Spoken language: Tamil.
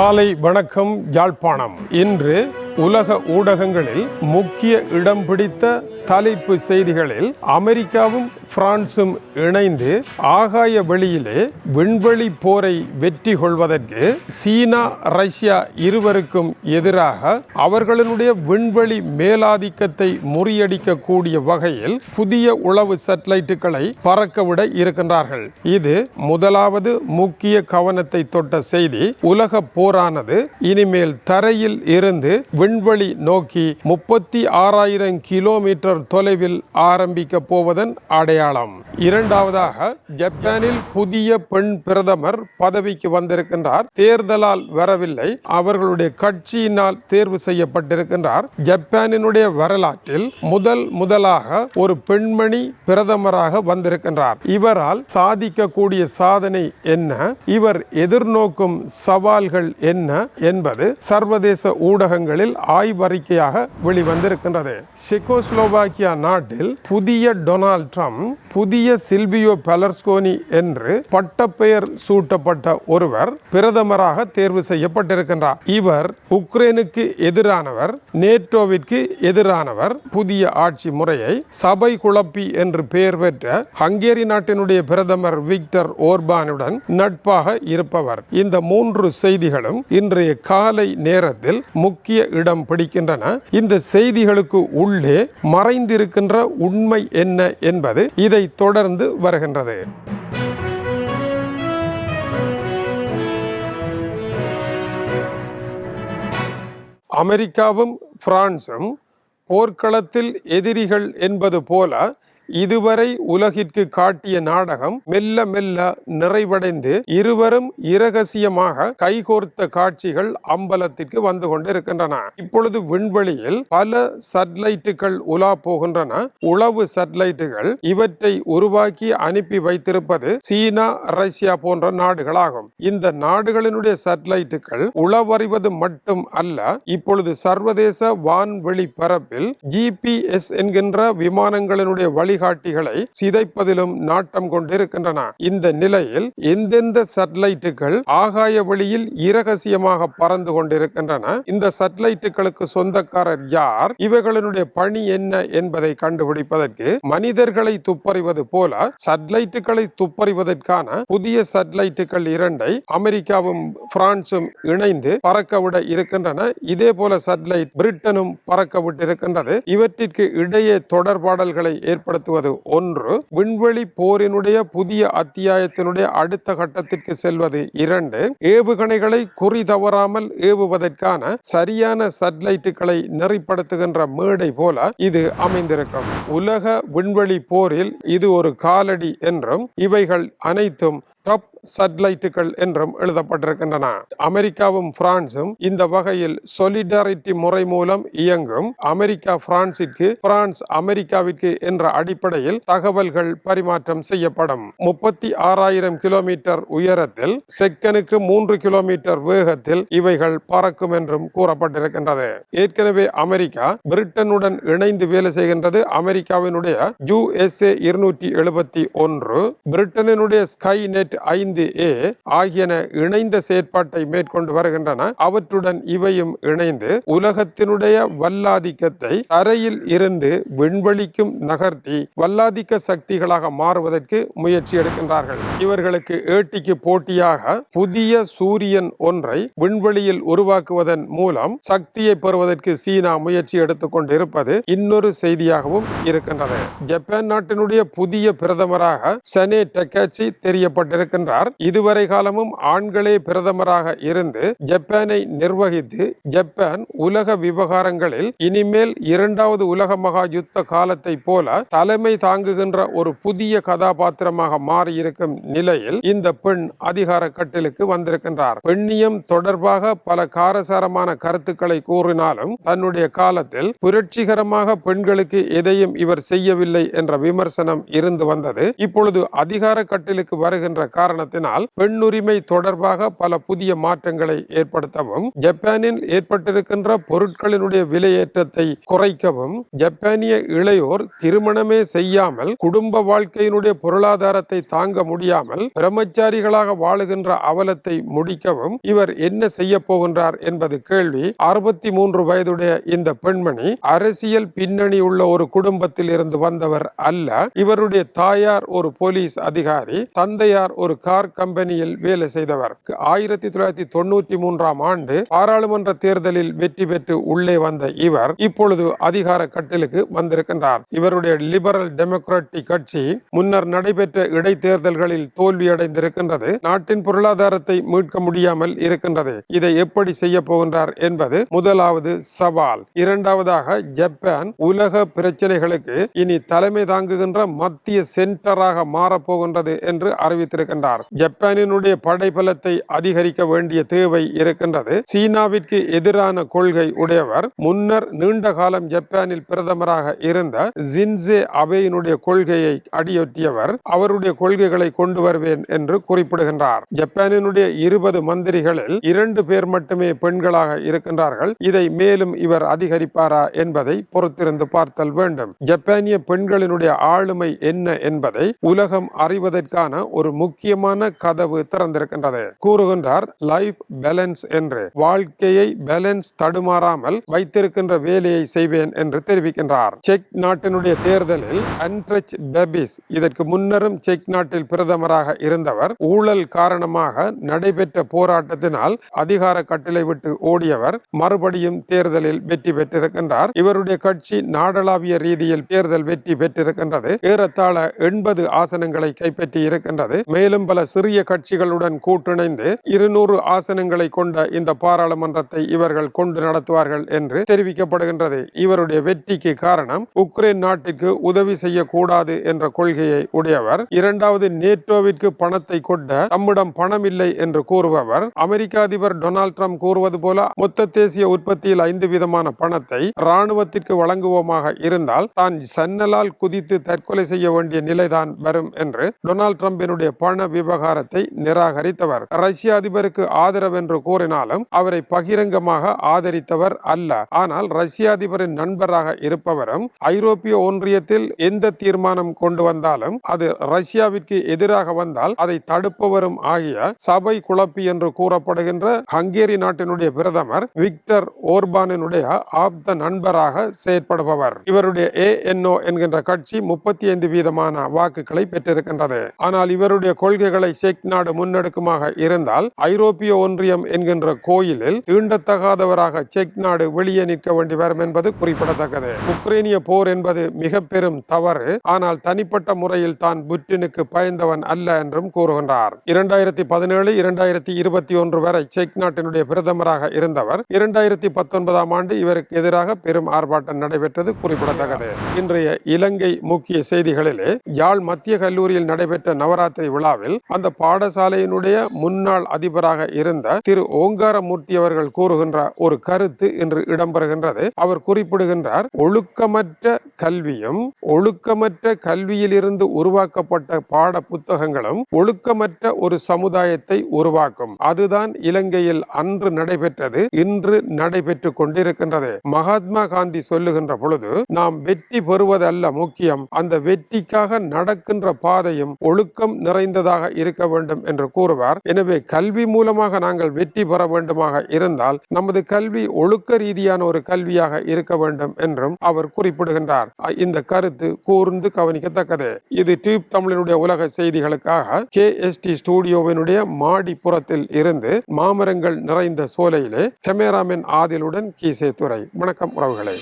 காலை வணக்கம் யாழ்ப்பாணம். இன்று உலக ஊடகங்களில் முக்கிய இடம் பிடித்த தலைப்பு செய்திகளில் அமெரிக்காவும் பிரான்சும் இணைந்து ஆகாய வெளியிலே விண்வெளி போரை வெற்றி கொள்வதற்கு சீனா ரஷ்யா இருவருக்கும் எதிராக அவர்களுடைய விண்வெளி மேலாதிக்கத்தை முறியடிக்கக்கூடிய வகையில் புதிய உளவு சேட்டலைட்டுகளை பறக்கவிட இருக்கின்றார்கள். இது முதலாவது முக்கிய கவனத்தை தொட்ட செய்தி. உலக போரானது இனிமேல் தரையில் இருந்து விண்வெளி நோக்கி முப்பத்தி ஆறாயிரம் கிலோமீட்டர் தொலைவில் ஆரம்பிக்க போவதன் அடையாளம். இரண்டாவதாக ஜப்பானில் புதிய பெண் பிரதமர் பதவிக்கு வந்திருக்கின்றார். தேர்தலால் வரவில்லை. அவர்களுடைய கட்சியினால் தேர்வு செய்யப்பட்டிருக்கின்றார். ஜப்பானினுடைய வரலாற்றில் முதல் முதலாக ஒரு பெண்மணி பிரதமராக வந்திருக்கின்றார். இவரால் சாதிக்கக்கூடிய சாதனை என்ன? இவர் எதிர்நோக்கும் சவால்கள் என்ன? என்பது சர்வதேச ஊடகங்களில் ஆய்வறிக்கையாக வெளிவந்திருக்கின்றது. செக்கோஸ்லோவாக்கியா நாட்டில் புதிய டொனால்ட் ட்ரம்ப் புதிய சில்வியோ பெலர்ஸ்கோனி என்று பட்டப்பெயர் சூட்டப்பட்ட ஒருவர் பிரதமராக தேர்வு செய்யப்பட்டிருக்கின்றார். இவர் உக்ரைனுக்கு எதிரானவர் நேட்டோவிற்கு எதிரானவர் புதிய ஆட்சி முறையை சபை குழப்பி என்று பெயர் பெற்ற ஹங்கேரி நாட்டினுடைய பிரதமர் விக்டர் ஓர்பானுடன் நட்பாக இருப்பவர். இந்த மூன்று செய்திகளும் இன்றைய காலை நேரத்தில் முக்கிய இடம் பிடிக்கின்றன. இந்த செய்திகளுக்கு உள்ளே மறைந்திருக்கின்ற உண்மை என்ன என்பது இதை தொடர்ந்து வருகின்றது. அமெரிக்காவும் பிரான்சும் போர்க்களத்தில் எதிரிகள் என்பது போல இதுவரை உலகிற்கு காட்டிய நாடகம் மெல்ல மெல்ல நிறைவடைந்து இருவரும் இரகசியமாக கைகோர்த்த காட்சிகள் அம்பலத்திற்கு வந்து கொண்டிருக்கின்றன. இப்பொழுது விண்வெளியில் பல சட்லைட்டுகள் உலா போகின்றன. உளவு சட்லைட்டுகள் இவற்றை உருவாக்கி அனுப்பி வைத்திருப்பது சீனா ரஷ்யா போன்ற நாடுகளாகும். இந்த நாடுகளினுடைய சட்லைட்டுகள் உளவறிவது மட்டும் அல்ல இப்பொழுது சர்வதேச வான்வெளி பரப்பில் ஜிபிஎஸ் என்கின்ற விமானங்களினுடைய வழிகாட்டிகளை சிதைப்பதிலும் நாட்டம் கொண்டிருக்கின்றன. இந்த நிலையில் எந்தெந்த சட்டலைட்டுகள் ஆகாய வழியில் இரகசியமாக பறந்து கொண்டிருக்கின்றன? இந்த சட்டலைட்டுகளுக்கு சொந்தக்காரர் யார்? இவைகளினுடைய பணி என்ன என்பதை கண்டுபிடிப்பதற்கு மனிதர்களை துப்பறிவது போல சட்டலைட்டுகளை துப்பறிவதற்கான புதிய சட்டலைட்டுகள் இரண்டை அமெரிக்காவும் பிரான்சும் இணைந்து பறக்கவிட இருக்கின்றன. இதே போல சட்டலைட் பிரிட்டனும் பறக்கவிட்டிருக்கின்றது. இவற்றிற்கு இடையே தொடர்பாடல்களை ஏற்படுத்த நடத்துவது ஒன்று. விண்வெளி போரினுடைய புதிய அத்தியாயத்தினுடைய அடுத்த கட்டத்திற்கு செல்வது இரண்டு. ஏவுகணைகளை குறி தவறாமல் ஏவுவதற்கான சரியான சட்டலைட்டுகளை நெறிப்படுத்துகின்ற மேடை போல இது அமைந்திருக்கும். உலக விண்வெளி போரில் இது ஒரு காலடி என்றும் இவைகள் அனைத்தும் டப் சட்டலைட்டுகள் என்றும் எழுதப்பட்டிருக்கின்றன. அமெரிக்காவும் பிரான்சும் இந்த வகையில் சொலிடாரிட்டி முறை மூலம் இயங்கும். அமெரிக்கா பிரான்சிற்கு பிரான்ஸ் அமெரிக்காவிற்கு என்ற அடிப்படையில் தகவல்கள் பரிமாற்றம் செய்யப்படும். முப்பத்தி ஆறாயிரம் கிலோமீட்டர் உயரத்தில் செக்கனுக்கு மூன்று கிலோமீட்டர் வேகத்தில் இவைகள் பறக்கும் என்றும் கூறப்பட்டிருக்கின்றது. ஏற்கனவே அமெரிக்கா பிரிட்டனுடன் இணைந்து வேலை செய்கின்றது. அமெரிக்காவினுடைய யூஎஸ்ஏ இருநூற்றி எழுபத்தி ஒன்று பிரிட்டனினுடைய ஸ்கை நெட் ஐந்து ஏ ஆகியன இணைந்த செயற்பாட்டை மேற்கொண்டு வருகின்றன. அவற்றுடன் இவையும் இணைந்து உலகத்தினுடைய வல்லாதிக்கத்தை தரையில் இருந்து விண்வெளிக்கும் நகர்த்தி வல்லாதிக்க சக்திகளாக மாறுவதற்கு முயற்சி எடுக்கின்றார்கள். இவர்களுக்கு ஏட்டிக்கு போட்டியாக புதிய சூரியன் ஒன்றை விண்வெளியில் உருவாக்குவதன் மூலம் சக்தியை பெறுவதற்கு சீனா முயற்சி எடுத்துக்கொண்டு இருப்பது இன்னொரு செய்தியாகவும் இருக்கின்றது. ஜப்பான் நாட்டினுடைய புதிய பிரதமராக சனே டெக்காச்சி தெரியப்பட்டிருக்கின்றார். இதுவரை காலமும் ஆண்களே பிரதமராக இருந்து ஜப்பானை நிர்வகித்து ஜப்பான் உலக விவகாரங்களில் இனிமேல் இரண்டாவது உலக மகா யுத்த காலத்தை போல தலைமை தாங்குகின்ற ஒரு புதிய கதாபாத்திரமாக மாறியிருக்கும் நிலையில் இந்த பெண் அதிகார கட்டிலுக்கு வந்திருக்கின்றார். பெண்ணியம் தொடர்பாக பல காரசாரமான கருத்துக்களை கூறினாலும் தன்னுடைய காலத்தில் புரட்சிகரமாக பெண்களுக்கு எதையும் இவர் செய்யவில்லை என்ற விமர்சனம் இருந்து வந்தது. இப்பொழுது அதிகார கட்டிலுக்கு வருகின்ற காரணத்தை போராட்டத்தினால் பெண்ணுரிமை தொடர்பாக பல புதிய மாற்றங்களை ஏற்படுத்தவும் ஜப்பானில் ஏற்பட்டிருக்கின்ற பொருட்களினுடைய விலையேற்றத்தை குறைக்கவும் ஜப்பானிய இளையோர் திருமணமே செய்யாமல் குடும்ப வாழ்க்கையினுடைய பொருளாதாரத்தை தாங்க முடியாமல் பிரம்மச்சாரிகளாக வாழுகின்ற அவலத்தை முடிக்கவும் இவர் என்ன செய்ய போகின்றார் என்பது கேள்வி. அறுபத்தி மூன்று வயதுடைய இந்த பெண்மணி அரசியல் பின்னணி உள்ள ஒரு குடும்பத்தில் இருந்து வந்தவர் அல்ல. இவருடைய தாயார் ஒரு போலீஸ் அதிகாரி தந்தையார் ஒரு கார் கம்பெனியில் வேலை செய்தவர். ஆயிரத்தி தொள்ளாயிரத்தி தொண்ணூத்தி மூன்றாம் ஆண்டு பாராளுமன்ற தேர்தலில் வெற்றி பெற்று உள்ளே வந்த இவர் இப்பொழுது அதிகார கட்டிலுக்கு வந்திருக்கின்றார். இவருடைய லிபரல் டெமோக்ராட்டிக் கட்சி முன்னர் நடைபெற்ற இடைத்தேர்தல்களில் தோல்வியடைந்திருக்கின்றது. நாட்டின் பொருளாதாரத்தை மீட்க முடியாமல் இருக்கின்றது. இதை எப்படி செய்ய போகின்றார் என்பது முதலாவது சவால். இரண்டாவதாக ஜப்பான் உலக பிரச்சனைகளுக்கு இனி தலைமை தாங்குகின்ற மத்திய சென்டராக மாறப்போகின்றது என்று அறிவித்திருக்கின்றார். ஜப்பானினுடைய படைபலத்தை அதிகரிக்க வேண்டிய தேவை இருக்கின்றது. சீனாவிற்கு எதிரான கொள்கை உடையவர் முன்னர் நீண்ட காலம் ஜப்பானில் பிரதமராக இருந்த ஜின்சே அபேயினுடைய கொள்கையை அடியொற்றியவர் அவருடைய கொள்கைகளை கொண்டு வருவேன் என்று குறிப்பிடுகின்றார். ஜப்பானினுடைய இருபது மந்திரிகளில் இரண்டு பேர் மட்டுமே பெண்களாக இருக்கின்றார்கள். இதை மேலும் இவர் அதிகரிப்பாரா என்பதை பொறுத்திருந்து பார்த்தல் வேண்டும். ஜப்பானிய பெண்களினுடைய ஆளுமை என்ன என்பதை உலகம் அறிவதற்கான ஒரு முக்கியமான கதவு திறந்திருக்கின்றது. கூறுகின்றார் லைஃப் பேலன்ஸ் என்று. வாழ்க்கையை பேலன்ஸ் தடுமாறாமல் வைத்திருக்கின்ற வேலையை செய்வேன் என்று தெரிவிக்கின்றார். செக் நாட்டினுடைய தேர்தலில் அன்ட்ரச் பெபிஸ் இதற்கு முன்னரும் செக் நாட்டில் பிரதமராக இருந்தவர் ஊழல் காரணமாக நடைபெற்ற போராட்டத்தினால் அதிகார கட்டிலை விட்டு ஓடியவர் மறுபடியும் தேர்தலில் வெற்றி பெற்றிருக்கின்றார். இவருடைய கட்சி நாடளாவிய ரீதியில் தேர்தல் வெற்றி பெற்றிருக்கின்றது. ஏறத்தாழ எண்பது ஆசனங்களை கைப்பற்றி இருக்கின்றது மேலும் பல சிறிய கட்சிகளுடன் கூட்டிணைந்து இருநூறு ஆசனங்களை கொண்ட இந்த பாராளுமன்றத்தை இவர்கள் கொண்டு நடத்துவார்கள் என்று தெரிவிக்கப்படுகின்றது. இவருடைய வெற்றிக்கு காரணம் உக்ரைன் நாட்டிற்கு உதவி செய்யக்கூடாது என்ற கொள்கையை உடையவர். இரண்டாவது நேட்டோவிற்கு பணத்தை கொட்ட தம்மிடம் பணம் இல்லை என்று கூறுபவர். அமெரிக்க அதிபர் டொனால்ட் ட்ரம்ப் கூறுவது போல மொத்த தேசிய உற்பத்தியில் ஐந்து விதமான பணத்தை ராணுவத்திற்கு வழங்குவோமாக இருந்தால் தான் சன்னலால் குதித்து தற்கொலை செய்ய வேண்டிய நிலைதான் வரும் என்று டொனால்ட் ட்ரம்பினுடைய பண விவகாரத்தை நிராகரித்தவர். ரஷ்ய அதிபருக்கு ஆதரவு என்று கூறினாலும் அவரை பகிரங்கமாக ஆதரித்தவர் அல்ல. ஆனால் ரஷ்ய அதிபரின் நண்பராக இருப்பவரும் ஐரோப்பிய ஒன்றியத்தில் எந்த தீர்மானம் கொண்டு வந்தாலும் அது ரஷ்யாவிற்கு எதிராக வந்தால் அதை தடுப்பவரும் ஆகிய சபை குழப்பி என்று கூறப்படுகின்ற ஹங்கேரி நாட்டினுடைய பிரதமர் விக்டர் ஓர்பானினுடைய ஆப்த நண்பராக செயற்படுபவர். இவருடைய ஏ என்கின்ற கட்சி முப்பத்தி ஐந்து வீதமான வாக்குகளை பெற்றிருக்கின்றது. ஆனால் இவருடைய கொள்கைகள் செக் நாடு முன்னெடுக்குமாக இருந்தால் ஐரோப்பிய ஒன்றியம் என்கின்ற கோயிலில் தீண்டத்தகாதவராக செக் நாடு வெளியே நிற்க வேண்டி வரும் என்பது குறிப்பிடத்தக்கது. உக்ரைனிய போர் என்பது மிக பெரும் தவறு. ஆனால் தனிப்பட்ட முறையில் தான் புட்டினுக்கு பயந்தவன் அல்ல என்றும் கூறுகின்றார். இரண்டாயிரத்தி பதினேழு இரண்டாயிரத்தி இருபத்தி ஒன்று வரை செக் நாட்டினுடைய பிரதமராக இருந்தவர் இரண்டாயிரத்தி பத்தொன்பதாம் ஆண்டு இவருக்கு எதிராக பெரும் ஆர்ப்பாட்டம் நடைபெற்றது குறிப்பிடத்தக்கது. இன்றைய இலங்கை முக்கிய செய்திகளிலே யாழ் மத்திய கல்லூரியில் நடைபெற்ற நவராத்திரி விழாவில் அந்த பாடசாலையினுடைய முன்னாள் அதிபராக இருந்த திரு ஓங்காரமூர்த்தி அவர்கள் கூறுகின்ற ஒரு கருத்து இன்று இடம்பெறுகின்றது. அவர் குறிப்பிடுகின்றார் ஒழுக்கமற்ற கல்வியும் ஒழுக்கமற்ற கல்வியிலிருந்து உருவாக்கப்பட்ட பாட புத்தகங்களும் ஒழுக்கமற்ற ஒரு சமுதாயத்தை உருவாக்கும். அதுதான் இலங்கையில் அன்று நடைபெற்றது இன்று நடைபெற்றுக் கொண்டிருக்கின்றது. மகாத்மா காந்தி சொல்லுகின்ற பொழுது நாம் வெற்றி பெறுவதல்ல முக்கியம். அந்த வெற்றிக்காக நடக்கின்ற பாதையும் ஒழுக்கம் நிறைந்ததாக இருக்க வேண்டும் என்று கூறுவார். எனவே கல்வி மூலமாக நாங்கள் வெற்றி பெற வேண்டுமாக இருந்தால் நமது கல்வி ஒழுக்க ரீதியான ஒரு கல்வியாக இருக்க வேண்டும் என்றும் அவர் குறிப்பிடுகின்றார். இந்த கருத்து கூர்ந்து கவனிக்கத்தக்கது. இது டியூப் தமிழனுடைய உலக செய்திகளுக்காக கே எஸ் டி ஸ்டூடியோவினுடைய மாடிப்புறத்தில் இருந்து மாமரங்கள் நிறைந்த சோலையிலே கேமராமேன் ஆதிலுடன் கீசே துறை வணக்கம் உறவுகளே.